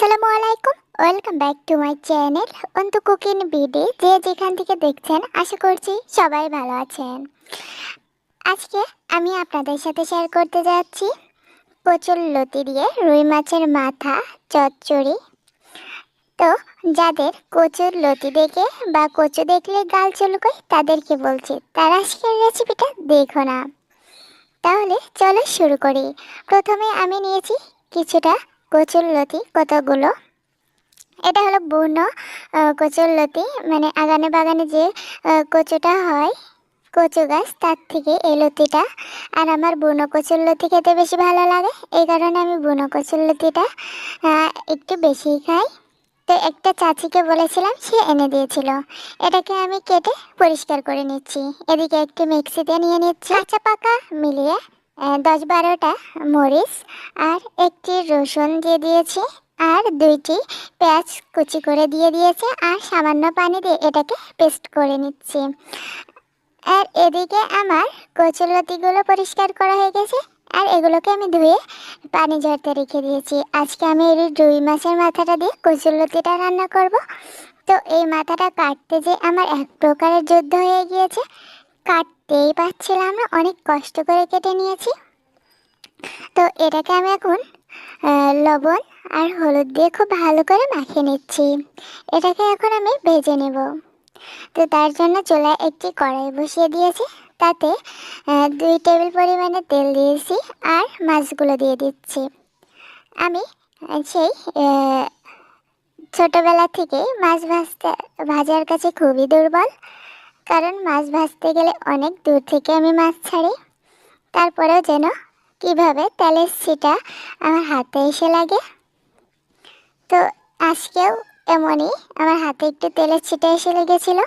আসসালামু আলাইকুম। Welcome back to my channel Antu cooking BD যে যেখান থেকে দেখছেন, আশা করছি সবাই ভালো আছেন। আজকে আমি আপনাদের সাথে শেয়ার করতে যাচ্ছি কচুর লতি দিয়ে রুই মাছের মাথা, চচ্চড়ি। তো যাদের কচুর লতি দেখে বা কচু দেখলে গাল চুলকোয়, তাদেরকে বলছি, তারা আজকের রেসিপিটা দেখো না। তাহলে চলো শুরু করি। প্রথমে আমি নিয়েছি কিছুটা কচুর লতি কতগুলো? এটা হলো বুনো আহ, কচুর লতি। মানে আগানে বাগানে যে কচুটা হয় কচু গাছ তার থেকে এই লতিটা। আর আমার বুনো কচুর লতি খেতে বেশি ভালো লাগে এই কারণে আমি বুনো কচুর লতিটা একটু বেশিই খাই। তো একটা চাচিকে বলেছিলাম সে এনে দিয়েছিল। এটাকে আমি কেটে পরিষ্কার করে নিচ্ছি। এদিকে একটু মিক্সিতে নিয়ে নিচ্ছি। কাঁচা পাকা মিলিয়ে দশ বারোটা মরিচ আর একটি রসুন দিয়ে দিয়েছি আর দুইটি পেঁয়াজ কুচি করে দিয়ে দিয়েছে আর সামান্য পানি দিয়ে এটাকে পেস্ট করে নিচ্ছি। আর এদিকে আমার কচুলতিগুলো পরিষ্কার করা হয়ে গেছে আর এগুলোকে আমি ধুয়ে পানি ঝরতে রেখে দিয়েছি। আজকে আমি এই রুই মাছের মাথাটা দিয়ে কচুলতিটা রান্না করব। তো এই মাথাটা কাটতে যে আমার এক প্রকারের যুদ্ধ হয়ে গিয়েছে কাটতেই পারছিলাম না, অনেক কষ্ট করে কেটে নিয়েছি। তো এটাকে আমি এখন লবণ আর হলুদ দিয়ে খুব ভালো করে মাখিয়ে নিচ্ছি। এটাকে এখন আমি ভেজে নেব। তো তার জন্য চুলায় একটি কড়াই বসিয়ে দিয়েছি, তাতে দুই টেবিল পরিমাণে তেল দিয়েছি আর মাছগুলো দিয়ে দিচ্ছি। আমি সেই ছোটবেলা থেকে মাছ ভাজতে, ভাজার কাছে খুবই দুর্বল। কারণ মাছ ভাজতে গেলে অনেক দূর থেকে আমি মাছ ছাড়ি। তারপরেও যেন কীভাবে তেলের ছিটা আমার হাতে এসে লাগে। তো আজকেও এমনই আমার হাতে একটু তেলের ছিটা এসে লেগেছিল।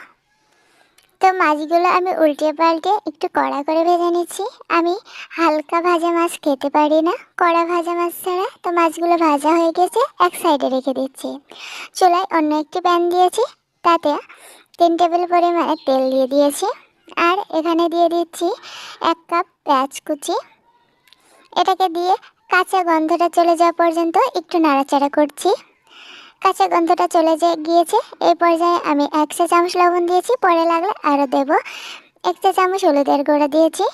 তো মাছগুলো আমি উল্টে পাল্টে একটু কড়া করে ভেজে নিচ্ছি। আমি হালকা ভাজা মাছ খেতে পারি না। কড়া ভাজা মাছ ছাড়া তো মাছগুলো ভাজা হয়ে গেছে, এক সাইডে রেখে দিচ্ছি। চুলায় অন্য একটি প্যান দিয়েছি, তাতে তিন টেবিল পরিমাণে তেল দিয়ে দিয়েছি। আর এখানে দিয়ে দিচ্ছি এক কাপ পেঁয়াজ কুচি। এটাকে দিয়ে কাঁচা গন্ধটা চলে যাওয়া পর্যন্ত একটু নাড়াচাড়া করছি। কাঁচা গন্ধটা চলে যে গিয়েছে, এই পর্যায়ে আমি এক চা চামচ লবণ দিয়েছি, পরে লাগলে আরও দেব। এক চা চামচ হলুদের গুঁড়া দিয়েছি।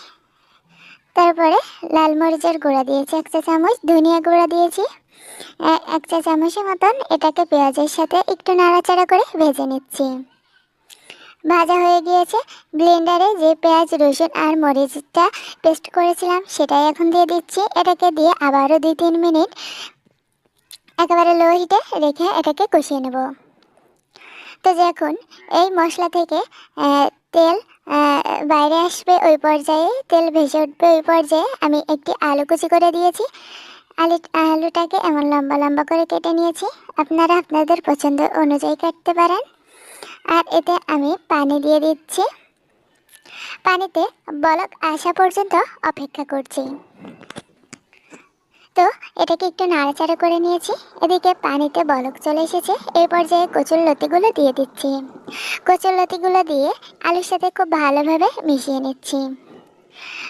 তারপরে লাল মরিচের গুঁড়া দিয়েছি, এক চা চামচ ধনিয়া গুঁড়া দিয়েছি। এক চা চামচের মতন এটাকে পেঁয়াজের সাথে একটু নাড়াচাড়া করে ভেজে নিচ্ছি। ভাজা হয়ে গিয়েছে। ব্লেন্ডারে যে পেঁয়াজ, রসুন আর মরিচটা পেস্ট করেছিলাম, সেটাই এখন দিয়ে দিচ্ছি। এটাকে দিয়ে আবারও দুই তিন মিনিট একেবারে লো হিটে রেখে এটাকে কষিয়ে নেব। তো যখন এই মশলা থেকে তেল বাইরে আসবে ওই পর্যায়ে, তেল ভেসে উঠবে ওই পর্যায়ে আমি একটি আলু কুচি করে দিয়েছি। আলু, আলুটাকে এমন লম্বা লম্বা করে কেটে নিয়েছি। আপনারা আপনাদের পছন্দ অনুযায়ী কাটতে পারেন। আর এতে আমি পানি দিয়ে দিচ্ছি। পানিতে বলক আসা পর্যন্ত অপেক্ষা করছি। তো, এটাকে একটু নাড়াচাড়া করে নিয়েছি। এদিকে পানিতে বলক চলে এসেছে। এই পর্যায়ে কচুর লতিগুলো দিয়ে দিচ্ছি। কচুর লতিগুলো দিয়ে আলুর সাথে খুব ভালোভাবে মিশিয়ে নিচ্ছি।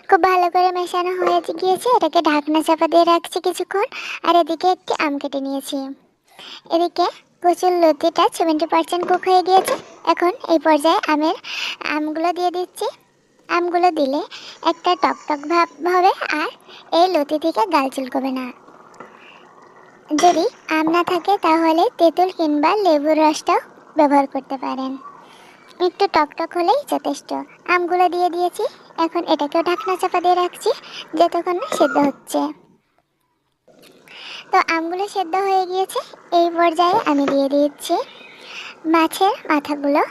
খুব ভালো করে মেশানো হয়ে গিয়েছে। এটাকে ঢাকনা চাপা দিয়ে রাখছি কিছুক্ষণ। আর এদিকে একটি আম কেটে নিয়েছি। এদিকে কচুর লতিটা সেভেন্টি পার্সেন্ট কুক হয়ে গিয়েছে। এখন এই পর্যায়ে আমের আমগুলো দিয়ে দিচ্ছি। আমগুলো দিলে একটা টকটক ভাব হবে আর এই লতি থেকে গাল চুলকবে না। যদি আম না থাকে তাহলে তেঁতুল কিংবা লেবুর রসটাও ব্যবহার করতে পারেন। একটু টকটক হলেই যথেষ্ট। আমগুলো দিয়ে দিয়েছি। এখন এটাকেও ঢাকনা চাপা দিয়ে রাখছি, যতক্ষণ না সেদ্ধ হচ্ছে। তো আমগুলো সেদ্ধ হয়ে গিয়েছে, এই পর্যায়ে আমি দিয়ে দিচ্ছি মাছের মাথাগুলো।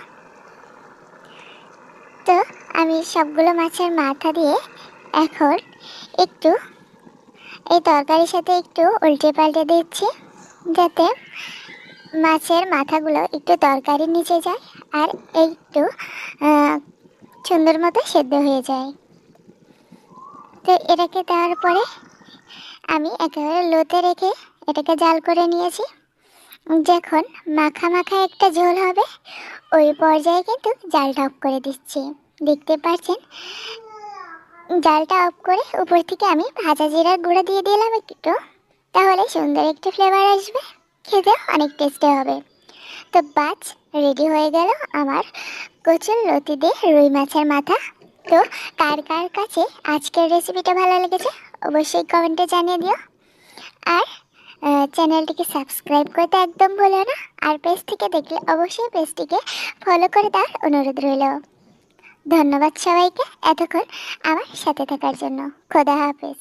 তো আমি সবগুলো মাছের মাথা দিয়ে এখন একটু এই তরকারির সাথে একটু উল্টে পাল্টে দিচ্ছি, যাতে মাছের মাথাগুলো একটু তরকারির নিচে যায় আর একটু সুন্দর মতো সেদ্ধ হয়ে যায়। তো এটাকে দেওয়ার পরে আমি একেবারে লোতে রেখে এটাকে জাল করে নিয়েছি। যখন মাখা মাখা একটা ঝোল হবে, ওই পর্যায়ে কিন্তু জালটা অফ করে দিচ্ছি। দেখতে পাচ্ছেন? জালটা অফ করে উপর থেকে আমি ভাজা জিরার গুঁড়ো দিয়ে দিলাম একটু। তাহলে সুন্দর একটি ফ্লেভার আসবে খেতে অনেক টেস্টি হবে। তো বাচ রেডি হয়ে গেল আমার কচুর লতি দিয়ে রুই মাছের মাথা। তো কার কার কাছে আজকের রেসিপিটা ভালো লেগেছে? অবশ্যই কমেন্টে জানিয়ে দিও। আর চ্যানেলটিকে সাবস্ক্রাইব করতে একদম ভুলো না। আর পেজ থেকে দেখলে অবশ্যই পেজটিকে ফলো করে দেওয়ার অনুরোধ রইল। ধন্যবাদ সবাইকে এতক্ষণ আমার সাথে থাকার জন্য। খোদা হাফেজ।